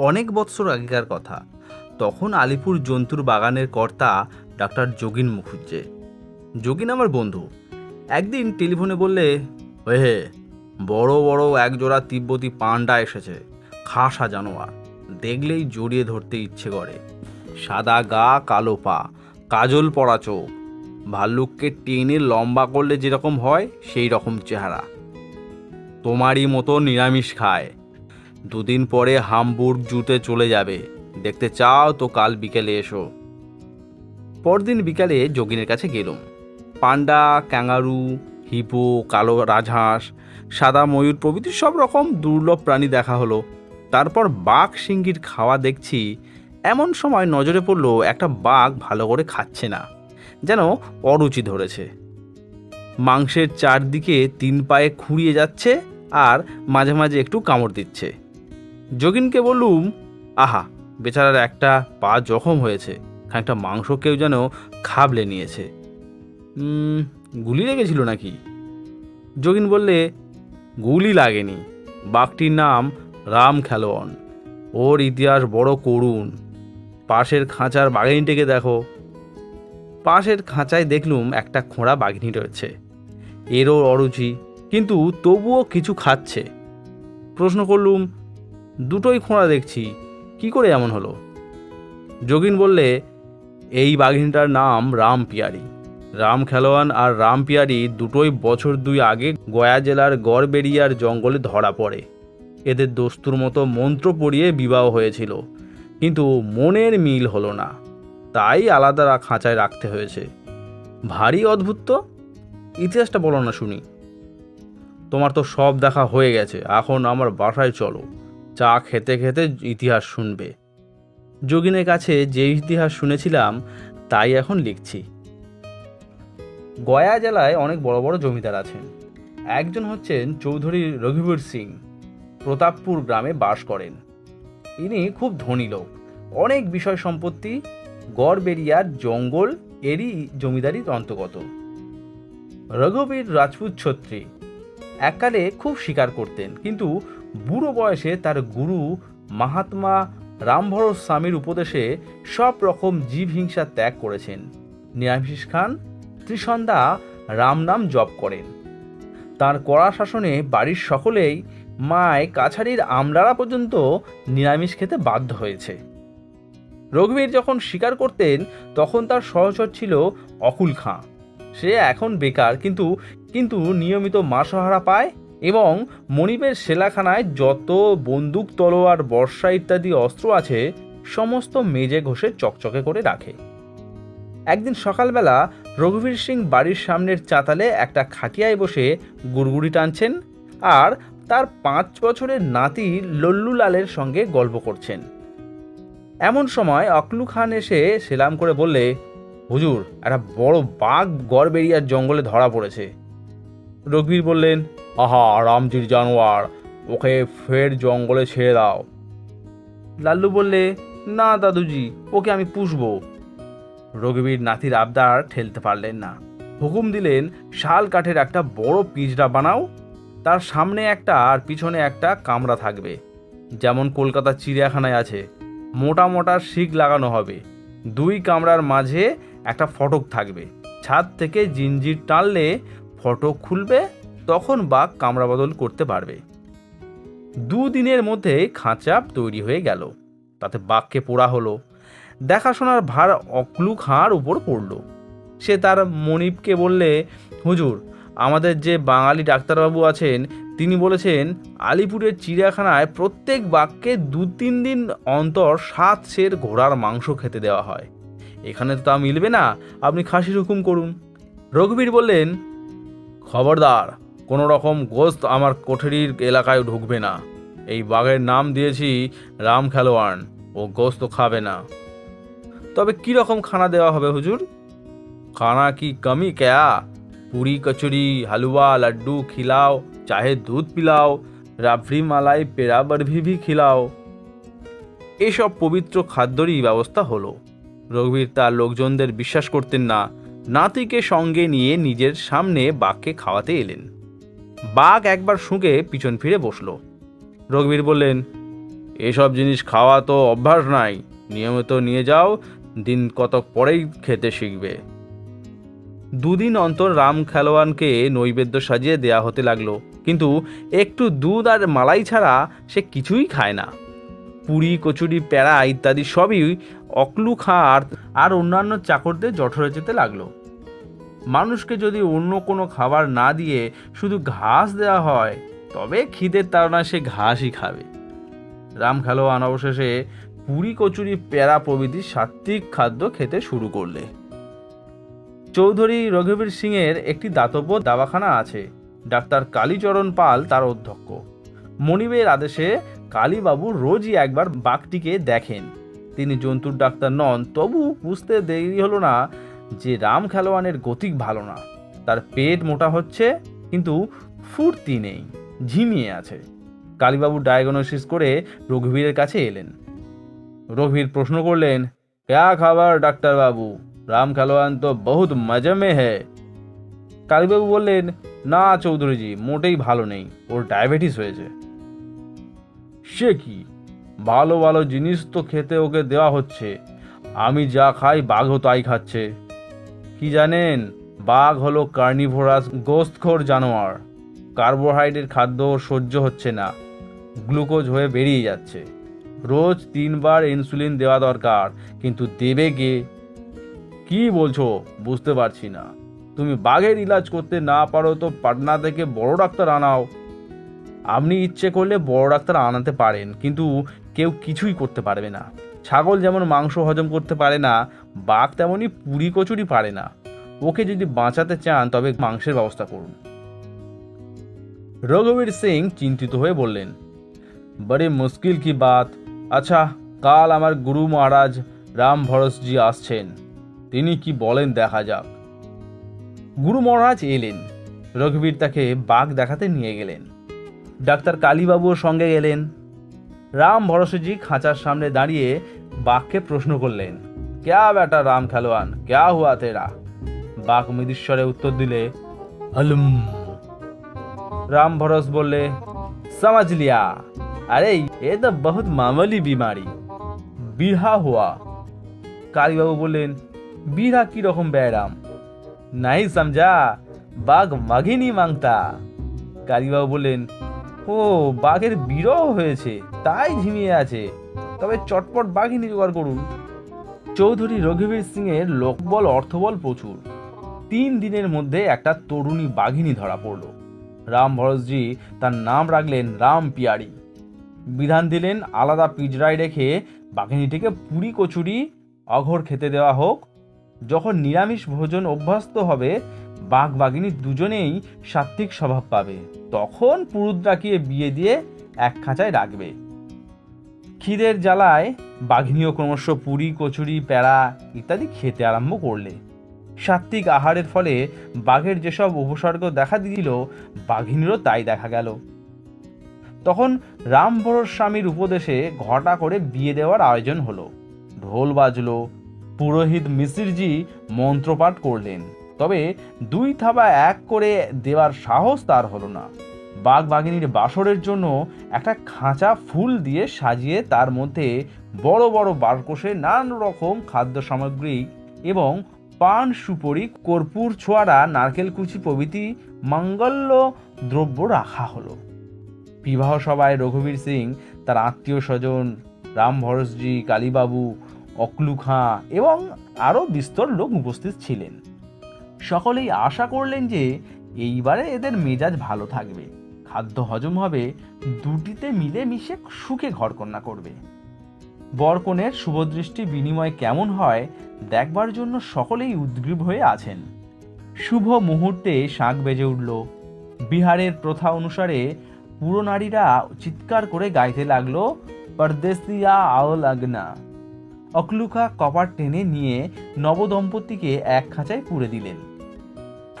অনেক বৎসর আগেকার কথা। তখন আলিপুর জন্তুর বাগানের কর্তা ডাক্তার যোগিন মুখুজ্জে। যোগিন আমার বন্ধু। একদিন টেলিফোনে বললে হে, বড় বড় একজোড়া তিব্বতী পান্ডা এসেছে, খাসা জানোয়ার। দেখলেই জড়িয়ে ধরতে ইচ্ছে করে। সাদা গা, কালো পা, কাজল পড়া চোখ। ভাল্লুককে টেনে লম্বা করলে যেরকম হয় সেই রকম চেহারা। তোমারই মতো নিরামিষ খায়। দুদিন পরে হামবুর্গ জুতে চলে যাবে। দেখতে চাও তো কাল বিকেলে এসো। পরদিন বিকালে যোগিনের কাছে গেলুম। পান্ডা ক্যাঙ্গারু হিপো, কালো রাজহাঁস, সাদা ময়ূর প্রভৃতি সব রকম দুর্লভ প্রাণী দেখা হলো। তারপর বাঘ সিঙ্গির খাওয়া দেখছি, এমন সময় নজরে পড়ল একটা বাঘ ভালো করে খাচ্ছে না, যেন অরুচি ধরেছে। মাংসের চারদিকে তিন পায়ে খুঁড়িয়ে যাচ্ছে আর মাঝে মাঝে একটু কামড় দিচ্ছে। যোগিনকে বললুম আহা বেচারার একটা পা জখম হয়েছে। খানিকটা মাংস কেউ যেন খাবলে নিয়েছে। "উম, গুলি লেগেছিল নাকি? যোগিন বললে গুলি লাগেনি। বাঘটির নাম রাম খেলোয়ান ওর ইতিহাস বড় করুণ। পাশের খাঁচার বাঘিনীটিকে দেখো। পাশের খাঁচায় দেখলুম একটা খোঁড়া বাঘিনী রয়েছে। এরও অরুচি কিন্তু তবুও কিছু খাচ্ছে। প্রশ্ন করলুম দুটোই খোঁড়া দেখছি। কি করে এমন হলো? যোগিন বললে, এই বাঘিনীটার নাম রাম পিয়ারি। রাম খেলোয়ান আর রাম পিয়ারি দুটোই বছর দুই আগে গয়া জেলার গড়বেড়িয়ার জঙ্গলে ধরা পড়ে। এদের দস্তুর মতো মন্ত্র পড়িয়ে বিবাহ হয়েছিল। কিন্তু মনের মিল হলো না। তাই আলাদা খাঁচায় রাখতে হয়েছে। ভারী অদ্ভুত তো। ইতিহাসটা বলো না শুনি। তোমার তো সব দেখা হয়ে গেছে। এখন আমার বাসায় চলো। চা খেতে খেতে ইতিহাস শুনবে। যোগিনের কাছে যে ইতিহাস শুনেছিলাম, তাই এখন লিখছি। গয়া জেলায় অনেক বড় বড় জমিদার আছেন। একজন হচ্ছেন চৌধুরী রঘুবীর সিং, প্রতাপপুর গ্রামে বাস করেন। ইনি খুব ধনী লোক। অনেক বিষয় সম্পত্তি গড়বেরিয়ার জঙ্গল, এরই জমিদারির অন্তর্গত। রঘুবীর রাজপুত ছত্রী। এককালে খুব শিকার করতেন, কিন্তু বুড়ো বয়সে তার গুরু মাহাত্মা রামভরত স্বামীর উপদেশে সব রকম জীব হিংসা ত্যাগ করেছেন। নিরামিষ খান ত্রিসন্ধ্যা রাম নাম জপ করেন। তার কড়া শাসনে বাড়ির সকলেই মায় কাছারির আমলারা পর্যন্ত নিরামিষ খেতে বাধ্য হয়েছে। রঘুবীর যখন শিকার করতেন, তখন তার সহচর ছিল অকুল খাঁ। সে এখন বেকার, কিন্তু কিন্তু নিয়মিত মাসহারা পায় এবং মনিবের সেলাখানায় যত বন্দুক, তলোয়ার, বর্ষা ইত্যাদি অস্ত্র আছে, সমস্ত মেজে ঘষে চকচকে করে রাখে। একদিন সকালবেলা রঘুবীর সিং বাড়ির সামনের চাতালে একটা খাটিয়ায় বসে গুড়গুড়ি টানছেন আর তার পাঁচ বছরের নাতি লল্লু লালের সঙ্গে গল্প করছেন। এমন সময় অকলু খান এসে সেলাম করে বললে, হুজুর, একটা বড় বাঘ গড়বেরিয়ার জঙ্গলে ধরা পড়েছে। রঘুবীর বললেন, আহা, রামজির জানোয়ার, ওকে ফের জঙ্গলে ছেড়ে দাও। লাল্লু বললে, না দাদুজি, ওকে আমি পুষবো। রঘুবীর নাতির আবদার ঠেলতে পারলেন না। হুকুম দিলেন, শাল কাঠের একটা বড় পিঁজরা বানাও, তার সামনে একটা আর পিছনে একটা কামরা থাকবে, যেমন কলকাতা চিড়িয়াখানায় আছে। মোটা মোটা শিক লাগানো হবে, দুই কামরার মাঝে একটা ফটক থাকবে, ছাদ থেকে জিঞ্জির টানলে ফটক খুলবে, তখন বাঘ কামরা বদল করতে পারবে। দুদিনের মধ্যে খাঁচা তৈরি হয়ে গেল। তাতে বাঘকে পোড়া হলো। দেখাশোনার ভার অকলু খাঁর উপর পড়ল। সে তার মনিবকে বললে, হুজুর, আমাদের যে বাঙালি ডাক্তারবাবু আছেন, তিনি বলেছেন, আলিপুরের চিড়িয়াখানায় প্রত্যেক বাঘকে দু তিন দিন অন্তর সাত সের ঘোড়ার মাংস খেতে দেওয়া হয়। এখানে তো তা মিলবে না। আপনি খাসির হুকুম করুন। রঘুবীর বললেন খবরদার কোনো রকম গোস্ত আমার কোঠরির এলাকায় ঢুকবে না। এই বাঘের নাম দিয়েছি রাম খেলোয়ান ও গোস্ত খাবে না। তবে কি রকম খানা দেওয়া হবে হুজুর? খানা কি কমি ক্যা? পুরি কচুরি, হালুয়া, লাড্ডু খিলাও, চাহে দুধ পিলাও, রাবড়ি মালাই পেরা বারভি ভি খিলাও। এসব পবিত্র খাদ্যরই ব্যবস্থা হলো। রঘুবীর তার লোকজনদের বিশ্বাস করতেন না নাতিকে সঙ্গে নিয়ে নিজের সামনে বাঘকে খাওয়াতে এলেন। বাঘ একবার শুঁকে পিছন ফিরে বসল। রঘুবীর বললেন, এসব জিনিস খাওয়া তো অভ্যাস নাই। নিয়মিত নিয়ে যাও, দিন কতক পরেই খেতে শিখবে। দুদিন অন্তর রাম খেলোয়ানকে নৈবেদ্য সাজিয়ে দেয়া হতে লাগল, কিন্তু একটু দুধ আর মালাই ছাড়া সে কিছুই খায় না। পুরি, কচুরি প্যাড়া ইত্যাদি সবই অকলু খার আর অন্যান্য চাকরদের জঠরে যেতে লাগল। মানুষকে যদি অন্য কোনো খাবার না দিয়ে শুধু ঘাস দেওয়া হয়, তবে খিদের তাড়না সে ঘাসই খাবে। রাম খেলোয়ান অবশেষে পুরি, কচুরি প্যারা প্রভৃতি সাত্ত্বিক খাদ্য খেতে শুরু করলে। চৌধুরী রঘুবীর সিংয়ের একটি দাতব্য দাবাখানা আছে। ডাক্তার কালীচরণ পাল তার অধ্যক্ষ। মনিবের আদেশে কালীবাবু রোজই একবার বাঘটিকে দেখেন। তিনি জন্তুর ডাক্তার নন, তবু বুঝতে দেরি হলো না যে রাম খেলোয়ানের গতিক ভালো না। তার পেট মোটা হচ্ছে, কিন্তু ফুর্তি নেই, ঝিমিয়ে আছে। কালীবাবু ডায়াগনোসিস করে রঘুবীরের কাছে এলেন। রঘুবীর প্রশ্ন করলেন, ক্যা খাবার ডাক্তারবাবু রাম খেলোয়ান তো বহুত মজা মে হ্যায়। কালীবাবু বললেন, না চৌধুরীজি, মোটেই ভালো নেই, ওর ডায়াবেটিস হয়েছে। সে কি? ভালো ভালো জিনিস তো খেতে ওকে দেওয়া হচ্ছে। আমি যা খাই বাঘও তাই খাচ্ছে। কি জানেন, বাঘ হলো কার্নিভোরাস গোস্তখোর জানোয়ার। কার্বোহাইড্রেট খাদ্য সহ্য হচ্ছে না। গ্লুকোজ হয়ে বেরিয়ে যাচ্ছে। রোজ তিনবার ইনসুলিন দেওয়া দরকার, কিন্তু দেবে কে? কি বলছো? বুঝতে পারছি না। তুমি বাঘের ইলাজ করতে না পারো তো পাটনা থেকে বড় ডাক্তার আনাও। আপনি ইচ্ছে করলে বড় ডাক্তার আনাতে পারেন, কিন্তু কেউ কিছুই করতে পারবে না। ছাগল যেমন মাংস হজম করতে পারে না, বাঘ তেমনই পুরি কচুরি পারে না। ওকে যদি বাঁচাতে চান, তবে মাংসের ব্যবস্থা করুন। রঘুবীর সিং চিন্তিত হয়ে বললেন, বড়ে মুশকিল কি বাত? আচ্ছা কাল আমার গুরু মহারাজ রাম ভরসজি আসছেন। তিনি কি বলেন দেখা যাক। গুরু মহারাজ এলেন। রঘুবীর তাকে বাঘ দেখাতে নিয়ে গেলেন। ডাক্তার কালীবাবুও সঙ্গে গেলেন। রাম ভরসেজি খাঁচার সামনে দাঁড়িয়ে বাঘকে প্রশ্ন করলেন, ক্যা বেটা রাম খেলোয়ান, ক্যা হুয়া তেরা? বাঘ মৃদুস্বরে উত্তর দিলে হলুম রাম ভরস বললে সমাজ লিয়া। আরে, এ তো বহুত মামুলি বিমারি। বিহা হুয়া। কালীবাবু বললেন, বিড়া রকম ব্যায়াম নাই সমঝা, বাঘ মাঘিনি মাংতা। কালীবাবু বললেন ও, বাঘের বিরহ হয়েছে, তাই ঝিমিয়ে আছে। তবে চটপট বাঘিনী জোগাড় করুন। চৌধুরী রঘুবীর সিংয়ের লোকবল, অর্থবল প্রচুর। তিন দিনের মধ্যে একটা তরুণী বাঘিনী ধরা পড়ল। রাম ভরসজি তার নাম রাখলেন রাম পিয়ারি। বিধান দিলেন আলাদা পিজরায় রেখে বাঘিনীটিকে পুরি কচুরি, অঘর খেতে দেওয়া হোক। যখন নিরামিষ ভোজন অভ্যস্ত হবে বাঘ বাঘিনী দুজনেই সাত্ত্বিক স্বভাব পাবে। তখন পুরুত ডাকিয়ে বিয়ে দিয়ে এক খাঁচায় রাখবে। খিদের জ্বালায় বাঘিনীও ক্রমশ পুরি, কচুরি প্যাড়া ইত্যাদি খেতে আরম্ভ করলে। সাত্ত্বিক আহারের ফলে বাঘের যেসব উপসর্গ দেখা দিল, বাঘিনীরও তাই দেখা গেল। তখন রামবড় স্বামীর উপদেশে ঘটা করে বিয়ে দেওয়ার আয়োজন হলো। ঢোল বাজলো, পুরোহিত মিসিরজি মন্ত্রপাঠ করলেন। তবে দুই থাবা এক করে দেওয়ার সাহস তার হলো না। বাঘ বাঘিনীর বাসরের জন্য একটা খাঁচা ফুল দিয়ে সাজিয়ে তার মধ্যে বড় বড় বারকোষে নানান রকম খাদ্য সামগ্রী এবং পান সুপরি, কর্পূর, ছোয়ারা, নারকেল কুচি প্রভৃতি মঙ্গল্য দ্রব্য রাখা হলো। বিবাহ সভায় রঘুবীর সিং, তার আত্মীয় স্বজন, রাম ভরসজি কালীবাবু অকলু খাঁ এবং আরও বিস্তর লোক উপস্থিত ছিলেন। সকলেই আশা করলেন যে এইবারে এদের মেজাজ ভালো থাকবে। খাদ্য হজম হবে, দুটিতে মিলে মিশে সুখে ঘরকন্যা করবে। বরকনের শুভদৃষ্টি বিনিময় কেমন হয়, দেখবার জন্য সকলেই উদ্গ্রীব হয়ে আছেন। শুভ মুহূর্তে শাঁখ বেজে উঠল। বিহারের প্রথা অনুসারে পুরো নারীরা চিৎকার করে গাইতে লাগল, পরদেশিয়া আও লাগনা। অকলুকা কপার টেনে নিয়ে নবদম্পতিকে এক খাঁচায় পুড়ে দিলেন।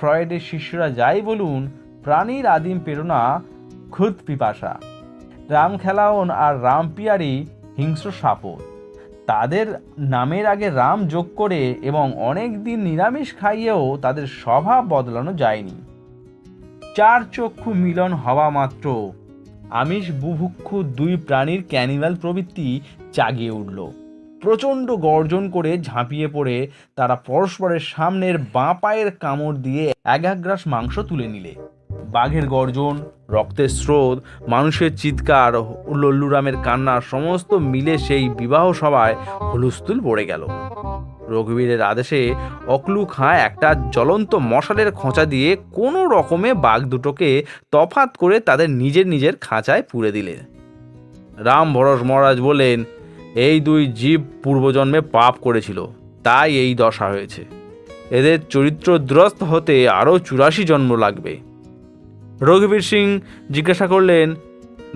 ফ্রয়েডের শিষ্যরা যাই বলুন, প্রাণীর আদিম প্রেরণা, ক্ষুদ পিপাসা। রাম খেলাওন আর রাম পিয়ারি হিংস্র সাপর তাদের নামের আগে রাম যোগ করে এবং অনেক দিন নিরামিষ খাইয়েও তাদের স্বভাব বদলানো যায়নি। চার চক্ষু মিলন হওয়া মাত্র। আমিষ বুভুক্ষু দুই প্রাণীর ক্যানিভাল প্রবৃত্তি জাগিয়ে উঠল। প্রচণ্ড গর্জন করে ঝাঁপিয়ে পড়ে তারা পরস্পরের সামনের বাঁ পায়ের কামড় দিয়ে এক এক গ্রাস মাংস তুলে নিলে। বাঘের গর্জন, রক্তের স্রোত, মানুষের চিৎকার, লল্লুরামের কান্না সমস্ত মিলে সেই বিবাহ সভায় হুলস্থুল পড়ে গেল। রঘুবীরের আদেশে অকলু খাঁ একটা জ্বলন্ত মশালের খোঁচা দিয়ে কোনো রকমে বাঘ দুটোকে তফাত করে তাদের নিজের নিজের খাঁচায় পুরে দিলেন। রাম ভরস মহারাজ বললেন এই দুই জীব পূর্বজন্মে পাপ করেছিল, তাই এই দশা হয়েছে। এদের চরিত্রদ্রস্ত হতে আরও চুরাশি জন্ম লাগবে। রঘুবীর সিং জিজ্ঞাসা করলেন,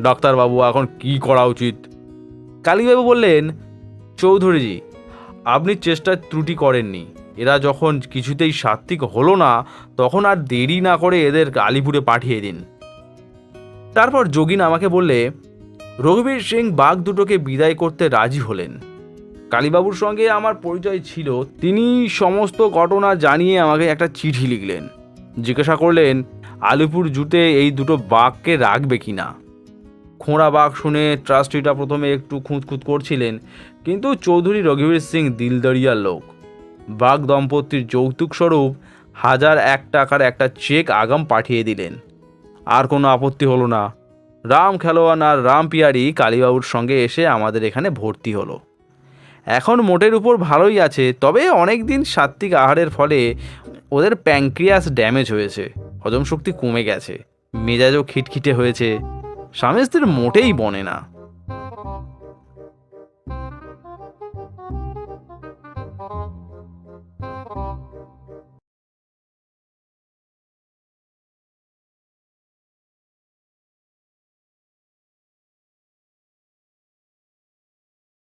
ডাক্তারবাবু, এখন কি করা উচিত? কালীবাবু বললেন, চৌধুরীজি, আপনি চেষ্টার ত্রুটি করেননি। এরা যখন কিছুতেই সাত্বিক হলো না, তখন আর দেরি না করে এদের আলিপুরে পাঠিয়ে দিন। তারপর যোগিন আমাকে বললে রঘুবীর সিং বাঘ দুটোকে বিদায় করতে রাজি হলেন। কালীবাবুর সঙ্গে আমার পরিচয় ছিল তিনি সমস্ত ঘটনা জানিয়ে আমাকে একটা চিঠি লিখলেন। জিজ্ঞাসা করলেন, আলিপুর জুতে এই দুটো বাঘকে রাখবে কি না? খোঁড়া বাঘ শুনে ট্রাস্টিটা প্রথমে একটু খুঁতখুত করছিলেন, কিন্তু চৌধুরী রঘুবীর সিং দিলদরিয়ার লোক। বাঘ দম্পতির যৌতুক স্বরূপ হাজার এক টাকার একটা চেক আগাম পাঠিয়ে দিলেন। আর কোনো আপত্তি হলো না। রাম খেলোয়ান আর রাম পিয়ারি কালীবাবুর সঙ্গে এসে আমাদের এখানে ভর্তি হলো। এখন মোটের উপর ভালোই আছে, তবে অনেক দিন সাত্বিক আহারের ফলে ওদের প্যাংক্রিয়াস ড্যামেজ হয়েছে, হজম শক্তি কমে গেছে, মেজাজও খিটখিটে হয়েছে, স্বামী স্ত্রীর মোটেই বনে না।